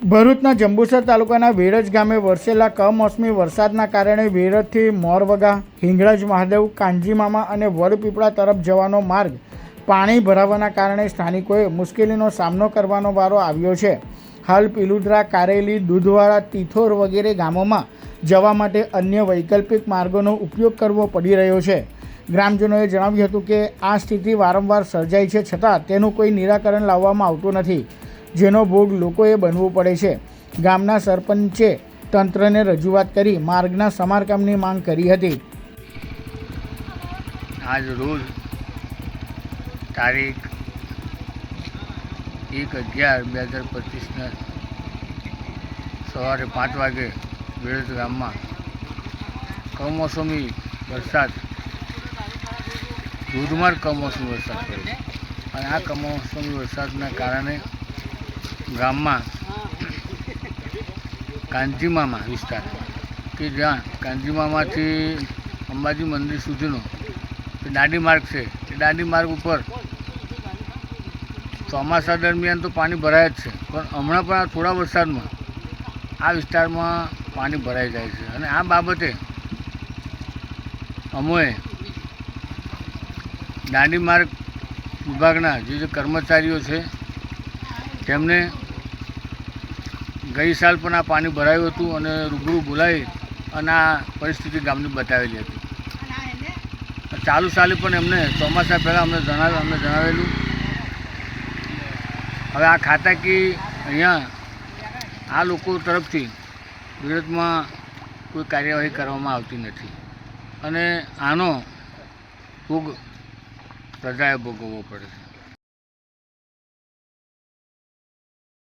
ભરૂચના જંબુસર તાલુકાના વેરજ ગામે વરસેલા કમોસમી વરસાદના કારણે વેરજથી મોરવગા, હિંગળજ મહાદેવ, કાંજીમામા અને વડપીપળા તરફ જવાનો માર્ગ પાણી ભરાવાના કારણે સ્થાનિકોએ મુશ્કેલીનો સામનો કરવાનો વારો આવ્યો છે. હાલ પીલુદ્રા, કારેલી, દૂધવાળા, તિથોર વગેરે ગામોમાં જવા માટે અન્ય વૈકલ્પિક માર્ગોનો ઉપયોગ કરવો પડી રહ્યો છે. ગ્રામજનોએ જણાવ્યું હતું કે આ સ્થિતિ વારંવાર સર્જાય છે છતાં તેનું કોઈ નિરાકરણ લાવવામાં આવતું નથી. જેનો ભોગ લોકોએ બનવું પડે છે. ગામના સરપંચે તંત્રને રજૂઆત કરી માર્ગના સમારકામની માંગ કરી હતી. આજ રોજ તારીખ એક અગિયાર બે હજાર પચીસના સવારે પાંચ વાગે વેળજ ગામમાં કમોસમી વરસાદ, ધોધમાર કમોસમી વરસાદ પડ્યો. અને આ કમોસમી વરસાદના કારણે ગામમાં, કાંજીમામા વિસ્તાર. કે જ્યાં કાંજીમામાથી અંબાજી મંદિર સુધીનો દાંડી માર્ગ છે, એ દાંડી માર્ગ ઉપર ચોમાસા દરમિયાન તો પાણી ભરાય જ છે. પણ હમણાં પણ આ થોડા વરસાદમાં આ વિસ્તારમાં પાણી ભરાઈ જાય છે. અને આ બાબતે અમોએ દાંડી માર્ગ વિભાગના જે જે કર્મચારીઓ છે તેમને ગઈ સાલ પણ આ પાણી ભરાયું હતું અને રૂબરૂ બોલાવી અને આ પરિસ્થિતિ ગામની બતાવેલી હતી. ચાલુ સાલે પણ એમને ચોમાસા પહેલાં અમને જણાવ અમને જણાવેલું. હવે આ ખાતાકી અહીંયા આ લોકો તરફથી વિરોધમાં કોઈ કાર્યવાહી કરવામાં આવતી નથી. અને આનો ભોગ પ્રજાએ ભોગવવો પડે છે.